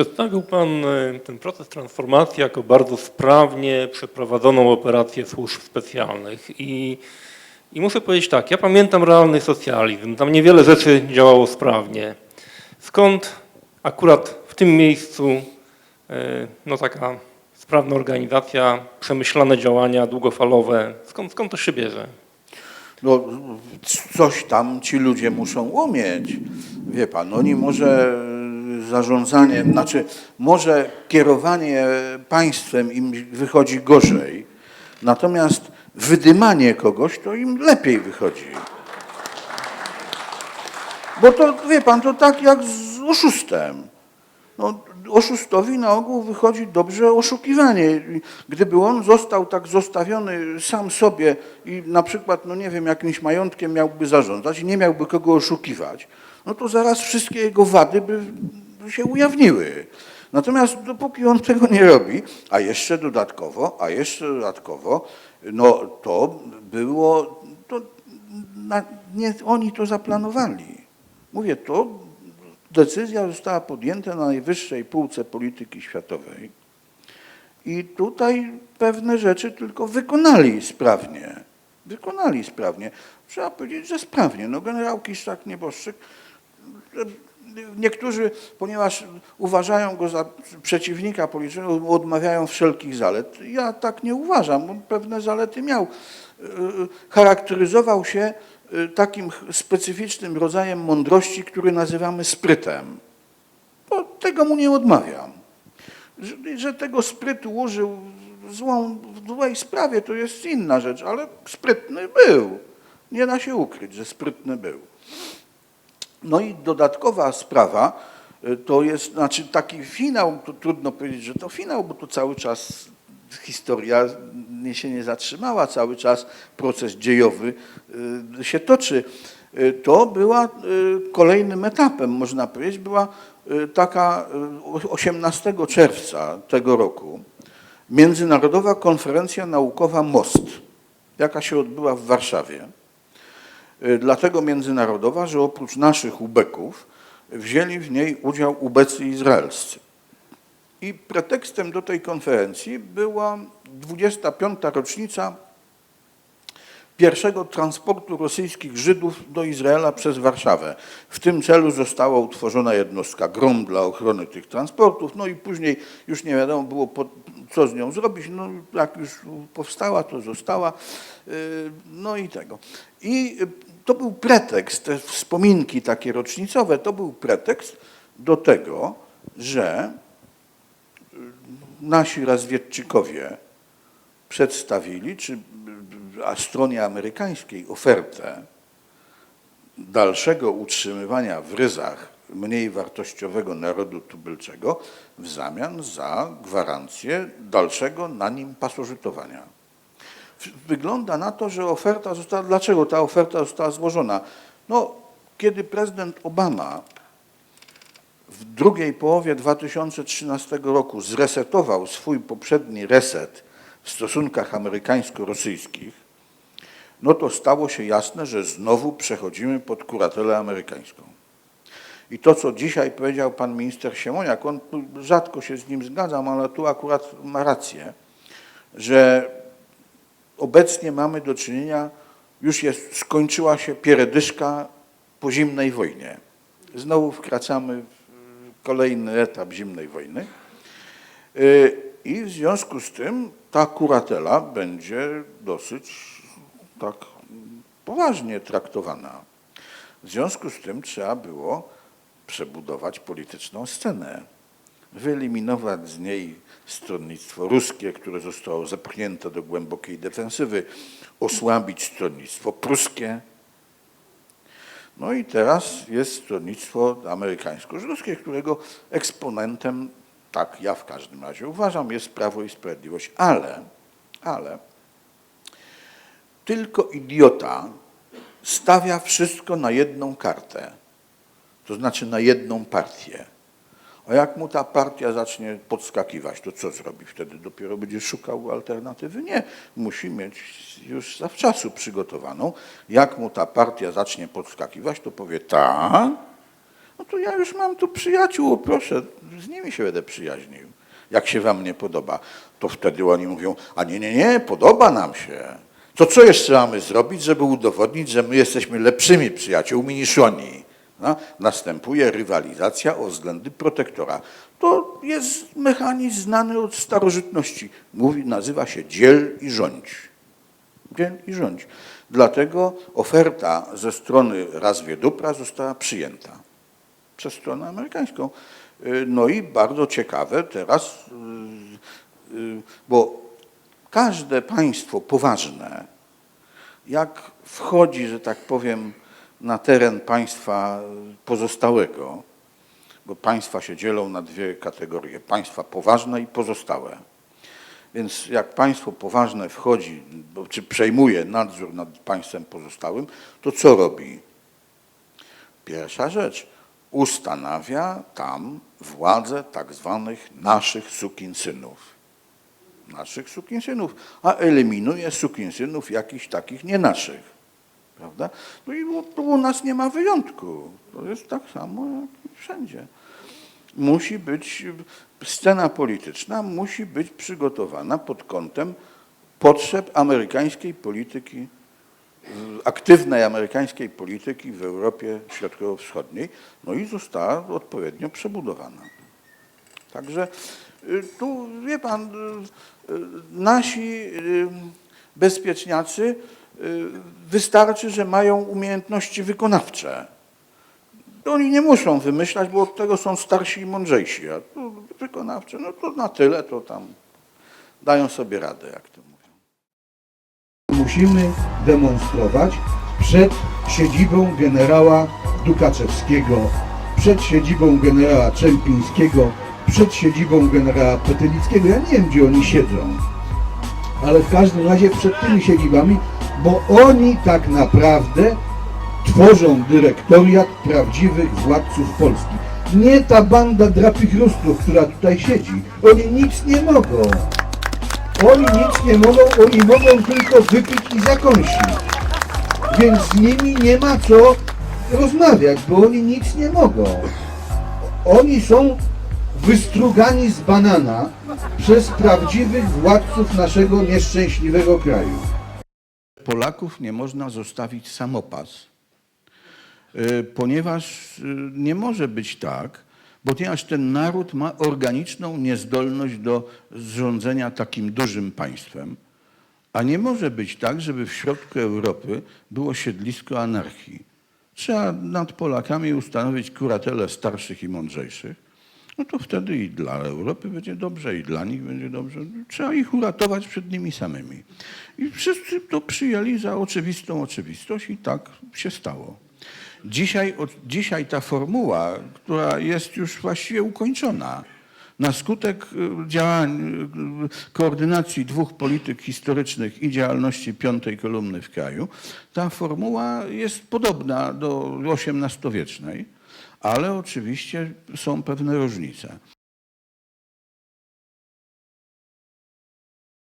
Przedstawił Pan e, ten proces transformacji jako bardzo sprawnie przeprowadzoną operację służb specjalnych i, i muszę powiedzieć tak, ja pamiętam realny socjalizm, tam niewiele rzeczy działało sprawnie. Skąd akurat w tym miejscu e, no taka sprawna organizacja, przemyślane działania długofalowe, skąd, skąd to się bierze? No, coś tam ci ludzie muszą umieć. Wie pan, oni może zarządzanie, znaczy może kierowanie państwem im wychodzi gorzej, natomiast wydymanie kogoś to im lepiej wychodzi. Bo to, wie pan, to tak jak z oszustem. No, oszustowi na ogół wychodzi dobrze oszukiwanie. Gdyby on został tak zostawiony sam sobie i na przykład, no nie wiem, jakimś majątkiem miałby zarządzać i nie miałby kogo oszukiwać, no to zaraz wszystkie jego wady by, się ujawniły. Natomiast dopóki on tego nie robi, a jeszcze dodatkowo, a jeszcze dodatkowo, no to było, to na, nie oni to zaplanowali. Mówię, to decyzja została podjęta na najwyższej półce polityki światowej i tutaj pewne rzeczy tylko wykonali sprawnie. Wykonali sprawnie. Trzeba powiedzieć, że sprawnie. No generał Kiszczak, nieboszczyk, niektórzy, ponieważ uważają go za przeciwnika politycznego, odmawiają wszelkich zalet. Ja tak nie uważam. On pewne zalety miał. Charakteryzował się y, takim specyficznym rodzajem mądrości, który nazywamy sprytem. Bo tego mu nie odmawiam. Że, że tego sprytu użył w złą, w złej sprawie, to jest inna rzecz, ale sprytny był. Nie da się ukryć, że sprytny był. No i dodatkowa sprawa y, to jest, znaczy taki finał, to trudno powiedzieć, że to finał, bo to cały czas historia się nie zatrzymała, cały czas proces dziejowy y, się toczy. Y, To była kolejnym etapem, można powiedzieć, była taka y, 18 czerwca tego roku Międzynarodowa Konferencja Naukowa MOST, jaka się odbyła w Warszawie. Y, Dlatego międzynarodowa, że oprócz naszych ubeków wzięli w niej udział ubecy izraelscy. I pretekstem do tej konferencji była 25. rocznica pierwszego transportu rosyjskich Żydów do Izraela przez Warszawę. W tym celu została utworzona jednostka GROM dla ochrony tych transportów, no i później już nie wiadomo było, co z nią zrobić. No, jak już powstała, to została. Yy, No i tego. I y, to był pretekst, te wspominki takie rocznicowe, to był pretekst do tego, że y, nasi razwiedczykowie przedstawili, czy a stronie amerykańskiej ofertę dalszego utrzymywania w ryzach mniej wartościowego narodu tubylczego w zamian za gwarancję dalszego na nim pasożytowania. Wygląda na to, że oferta została, dlaczego ta oferta została złożona? No, kiedy prezydent Obama w drugiej połowie 2013 roku zresetował swój poprzedni reset w stosunkach amerykańsko-rosyjskich, no to stało się jasne, że znowu przechodzimy pod kuratelę amerykańską. I to, co dzisiaj powiedział pan minister Siemoniak, on rzadko się z nim zgadzam, ale tu akurat ma rację, że obecnie mamy do czynienia, już jest, skończyła się pieredyszka po zimnej wojnie. Znowu wkraczamy w kolejny etap zimnej wojny. Y, I w związku z tym ta kuratela będzie dosyć tak poważnie traktowana. W związku z tym trzeba było przebudować polityczną scenę, wyeliminować z niej stronnictwo ruskie, które zostało zepchnięte do głębokiej defensywy, osłabić stronnictwo pruskie. No i teraz jest stronnictwo amerykańsko-żydowskie, którego eksponentem, tak ja w każdym razie uważam, jest Prawo i Sprawiedliwość, ale, ale tylko idiota stawia wszystko na jedną kartę, to znaczy na jedną partię. A jak mu ta partia zacznie podskakiwać, to co zrobi? Wtedy dopiero będzie szukał alternatywy? Nie, musi mieć już zawczasu przygotowaną. Jak mu ta partia zacznie podskakiwać, to powie tak, no to ja już mam tu przyjaciół, proszę, z nimi się będę przyjaźnił. Jak się wam nie podoba, to wtedy oni mówią, a nie, nie, nie, podoba nam się. To co jeszcze mamy zrobić, żeby udowodnić, że my jesteśmy lepszymi przyjaciółmi niż oni? No, następuje rywalizacja o względy protektora. To jest mechanizm znany od starożytności. Mówi, nazywa się dziel i rządź. Dziel i rządź. Dlatego oferta ze strony Razwiedupra została przyjęta przez stronę amerykańską. Y, No i bardzo ciekawe teraz, y, y, bo każde państwo poważne, jak wchodzi, że tak powiem, na teren państwa pozostałego, bo państwa się dzielą na dwie kategorie, państwa poważne i pozostałe. Więc jak państwo poważne wchodzi, czy przejmuje nadzór nad państwem pozostałym, to co robi? Pierwsza rzecz, ustanawia tam władzę tak zwanych naszych sukinsynów. Naszych sukinsynów, a eliminuje sukinsynów jakichś takich nie naszych. Prawda? No i tu u nas nie ma wyjątku. To jest tak samo jak wszędzie. Musi być, scena polityczna musi być przygotowana pod kątem potrzeb amerykańskiej polityki aktywnej amerykańskiej polityki w Europie Środkowo-Wschodniej, no i została odpowiednio przebudowana. Także tu, wie pan, y, y, nasi y, bezpieczniacy y, wystarczy, że mają umiejętności wykonawcze. Oni nie muszą wymyślać, bo od tego są starsi i mądrzejsi, a tu wykonawcze, no to na tyle to tam dają sobie radę, jak to mówią. musimy demonstrować przed siedzibą generała Dukaczewskiego, przed siedzibą generała Czempińskiego, przed siedzibą generała Petylickiego. Ja nie wiem, gdzie oni siedzą, ale w każdym razie przed tymi siedzibami, bo oni tak naprawdę tworzą dyrektoriat prawdziwych władców Polski. Nie ta banda drapichrustów, która tutaj siedzi. Oni nic nie mogą. Oni nic nie mogą, oni mogą tylko wypić i zakąsić. Więc z nimi nie ma co rozmawiać, bo oni nic nie mogą. Oni są wystrugani z banana przez prawdziwych władców naszego nieszczęśliwego kraju. Polaków nie można zostawić samopas, y, ponieważ y, nie może być tak, ponieważ ten naród ma organiczną niezdolność do zrządzenia takim dużym państwem, a nie może być tak, żeby w środku Europy było siedlisko anarchii. Trzeba nad Polakami ustanowić kuratelę starszych i mądrzejszych, no to wtedy i dla Europy będzie dobrze, i dla nich będzie dobrze. Trzeba ich uratować przed nimi samymi. I wszyscy to przyjęli za oczywistą oczywistość i tak się stało. Dzisiaj, od- dzisiaj ta formuła, która jest już właściwie ukończona, na skutek y, działań, y, koordynacji dwóch polityk historycznych i działalności piątej kolumny w kraju, ta formuła jest podobna do XVIII-wiecznej, ale oczywiście są pewne różnice.